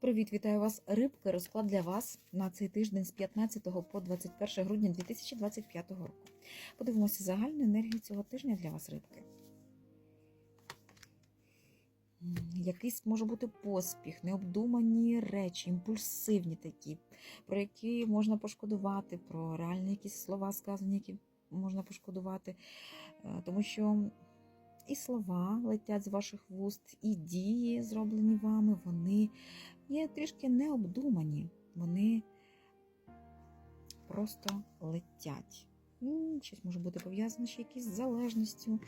Привіт, вітаю вас, рибки. Розклад для вас на цей тиждень з 15 по 21 грудня 2025 року. Подивимося загальну енергію цього тижня для вас, рибки. Якийсь може бути поспіх, необдумані речі, імпульсивні такі, про які можна пошкодувати, про реальні якісь слова сказані, які можна пошкодувати. Е, Тому що і слова летять з ваших вуст, і дії, зроблені вами, вони є трішки необдумані. Вони просто летять. М, Щось може бути пов'язане ще якісь з залежністю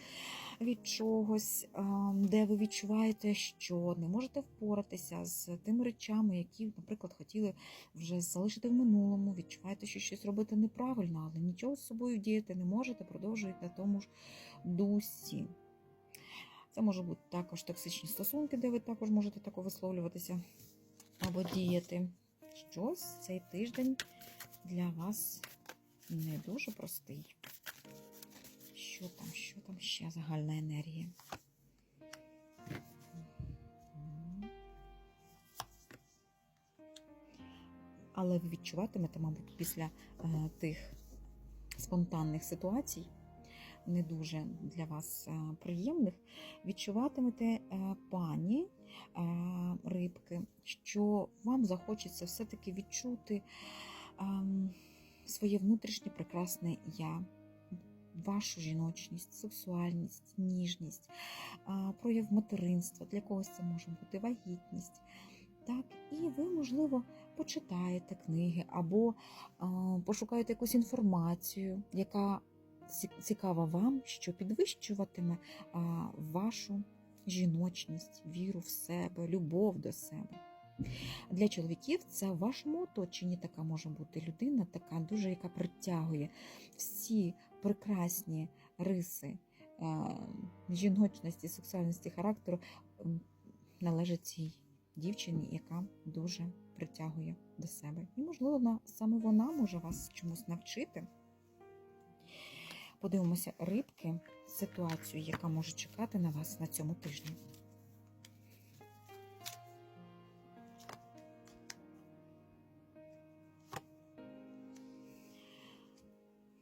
від чогось, де ви відчуваєте, що не можете впоратися з тими речами, які, наприклад, хотіли вже залишити в минулому. Відчуваєте, що щось робити неправильно, але нічого з собою діяти не можете, продовжуєте на тому ж дусі. Це може бути також токсичні стосунки, де ви також можете тако висловлюватися або діяти. Щось цей тиждень для вас не дуже простий. Що там, що там ще загальна енергія? Але ви відчуватимете, мабуть, після е, тих спонтанних ситуацій, не дуже для вас е, приємних, відчуватимете е, пані е, рибки, що вам захочеться все-таки відчути ем, своє внутрішнє прекрасне я, вашу жіночність, сексуальність, ніжність, прояв материнства, для когось це може бути вагітність. Так, і ви, можливо, почитаєте книги або пошукаєте якусь інформацію, яка цікава вам, що підвищуватиме вашу жіночність, віру в себе, любов до себе. Для чоловіків це в вашому оточенні така може бути людина, така дуже, яка притягує всі прекрасні риси жіночності, сексуальності характеру, належить цій дівчині, яка дуже притягує до себе. І, можливо, саме вона може вас чомусь навчити. Подивимося рибки, ситуацію, яка може чекати на вас на цьому тижні.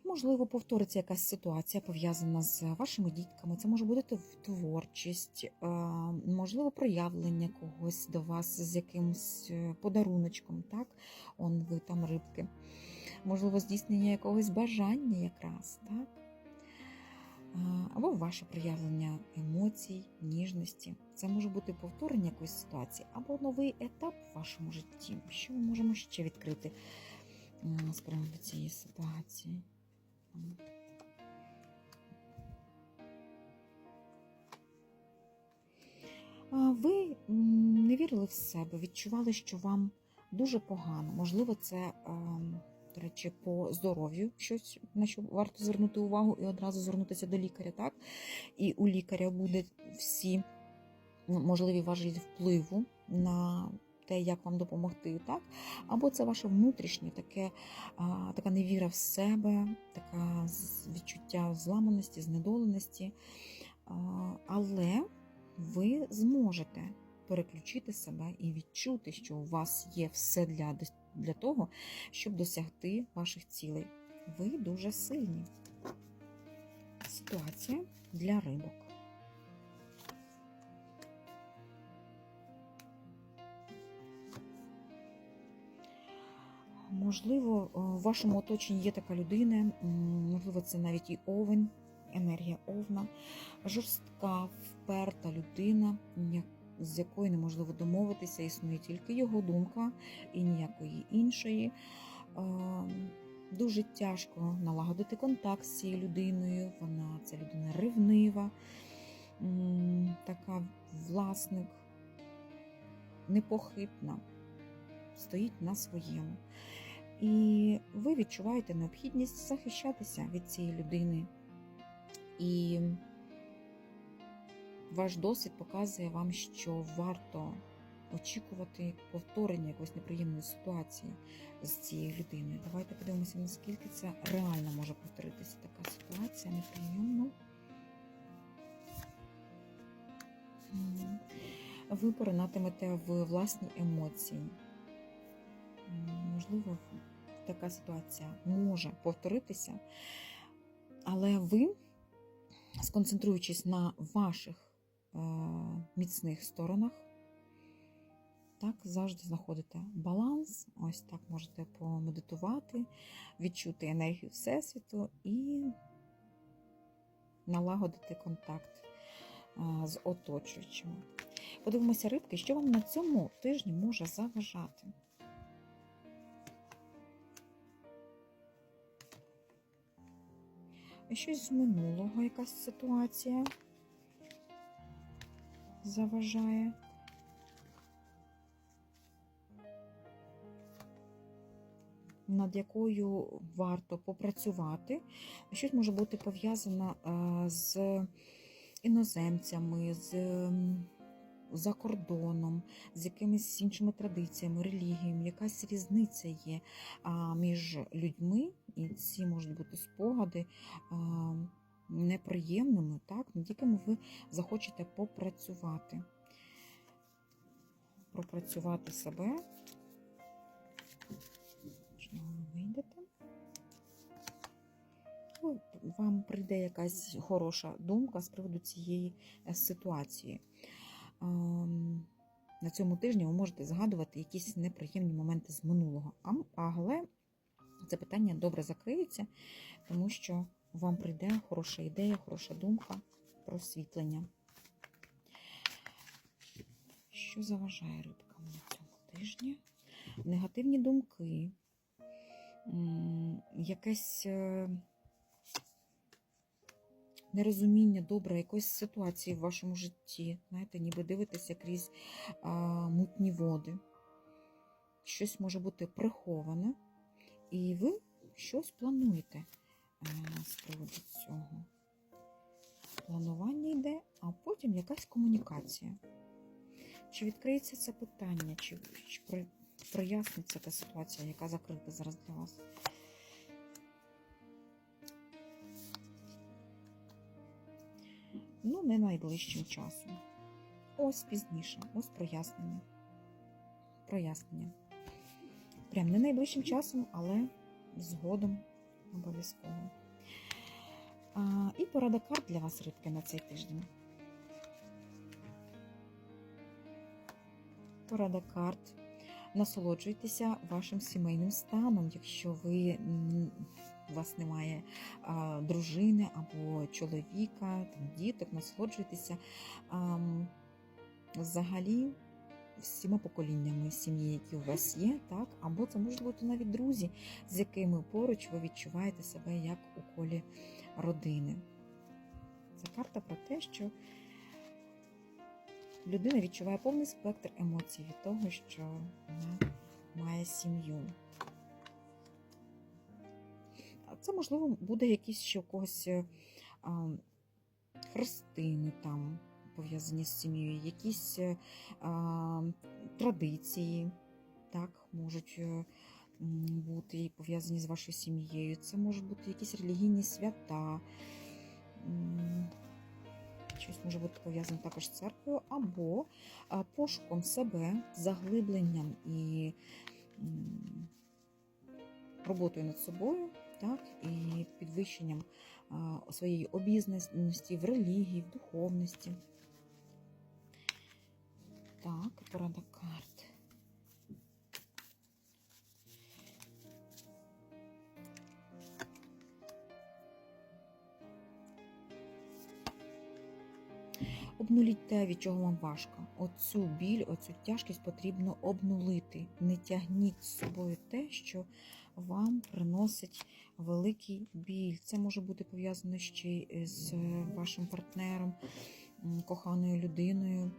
Можливо, повториться якась ситуація пов'язана з вашими дітками. Це може бути творчість, е, можливо, проявлення когось до вас з якимось е, подаруночком, так? Он ви там рибки. Можливо, здійснення якогось бажання якраз, так? Або ваше проявлення емоцій, ніжності. Це може бути повторення якоїсь ситуації, або новий етап в вашому житті. Що ми можемо ще відкрити з цієї ситуації? Ви не вірили в себе, відчували, що вам дуже погано. Можливо, це, ем, до речі, по здоров'ю щось, на що варто звернути увагу і одразу звернутися до лікаря, так? І у лікаря буде всі ну, можливі важелі впливу на те, як вам допомогти, так? Або це ваше внутрішнє таке, а, така невіра в себе, така відчуття зламаності, знедоленості. А, Але ви зможете переключити себе і відчути, що у вас є все для, для того, щоб досягти ваших цілей. Ви дуже сильні. Ситуація для рибок. Можливо, е, в вашому оточенні є така людина, можливо, це навіть і овен, енергія овна, жорстка, вперта людина, я- з якою неможливо домовитися, існує тільки його думка і ніякої іншої. Дуже тяжко налагодити контакт з цією людиною. Вона ця людина ревнива, така власник, непохитна, стоїть на своєму. І ви відчуваєте необхідність захищатися від цієї людини. І ваш досвід показує вам, що варто очікувати повторення якоїсь неприємної ситуації з цією людиною. Давайте подивимося, наскільки це реально може повторитися така ситуація неприємна. Ви поринатимете в власні емоції. Можливо, така ситуація може повторитися, але ви, сконцентруючись на ваших міцних сторонах, так, завжди знаходите баланс. Ось так можете помедитувати, відчути енергію Всесвіту і налагодити контакт з оточуючими. Подивимося, рибки, що вам на цьому тижні може заважати. Щось з минулого, якась ситуація заважає. над якою варто попрацювати. Щось може бути пов'язано е, з іноземцями, з за кордоном, з якимись іншими традиціями, релігіями, якась різниця є між людьми, і ці можуть бути спогади а, неприємними, так, над якими ви захочете попрацювати. Пропрацювати себе. Ви вийдете. Ну, Вам прийде якась хороша думка з приводу цієї е, ситуації. Ем, На цьому тижні ви можете згадувати якісь неприємні моменти з минулого. Але це питання добре закриється, тому що вам прийде хороша ідея, хороша думка, просвітлення. Що заважає рибкам на цьому тижні? Негативні думки, якесь е, нерозуміння добре якоїсь ситуації в вашому житті. Знаєте, ніби дивитеся крізь а, мутні води. Щось може бути приховане, і ви щось плануєте е, з приводу цього. Планування йде, а потім якась комунікація. Чи відкриється це питання, чи, чи проясниться та ситуація, яка закрита зараз для вас? Ну, не найближчим часом. Ось пізніше, ось прояснення. Прояснення. Прям не найближчим часом, але згодом обов'язково. І порада карт для вас, рибки, на цей тиждень. Порада карт. Насолоджуйтеся вашим сімейним станом, якщо ви у вас немає а, дружини або чоловіка, там, діток, насолоджуйтеся а, взагалі всіма поколіннями сім'ї, які у вас є, так, або це можуть бути навіть друзі, з якими поруч ви відчуваєте себе як у колі родини. Це карта про те, що людина відчуває повний спектр емоцій від того, що вона має сім'ю. Це, можливо, буде якісь ще у когось е, хрестини там пов'язані з сім'єю, якісь е, а, традиції, так, можуть е, бути пов'язані з вашою сім'єю. Це можуть бути якісь релігійні свята. Щось може бути пов'язане також з церквою, або пошуком себе, заглибленням і роботою над собою, так, і підвищенням своєї обізнаності в релігії, в духовності. Так, порада карт. Обнуліть те, від чого вам важко. Оцю біль, оцю тяжкість потрібно обнулити. Не тягніть з собою те, що вам приносить великий біль. Це може бути пов'язано ще з вашим партнером, коханою людиною.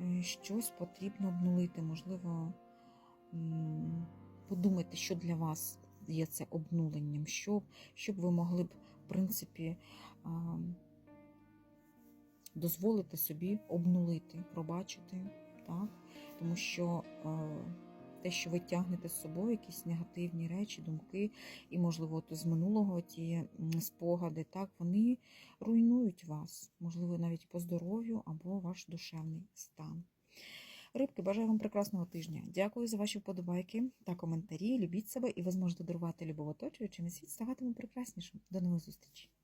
Е, Щось потрібно обнулити. Можливо, подумайте, що для вас є це обнуленням, щоб, щоб ви могли б, в принципі, дозволити собі обнулити, пробачити, так? Тому що е, те, що ви тягнете з собою, якісь негативні речі, думки, і, можливо, з минулого ті спогади, так, вони руйнують вас, можливо, навіть по здоров'ю або ваш душевний стан. Рибки, бажаю вам прекрасного тижня. Дякую за ваші вподобайки та коментарі. Любіть себе, і ви зможете дарувати любов оточуючим, і світ ставатиме прекраснішим. До нових зустрічей!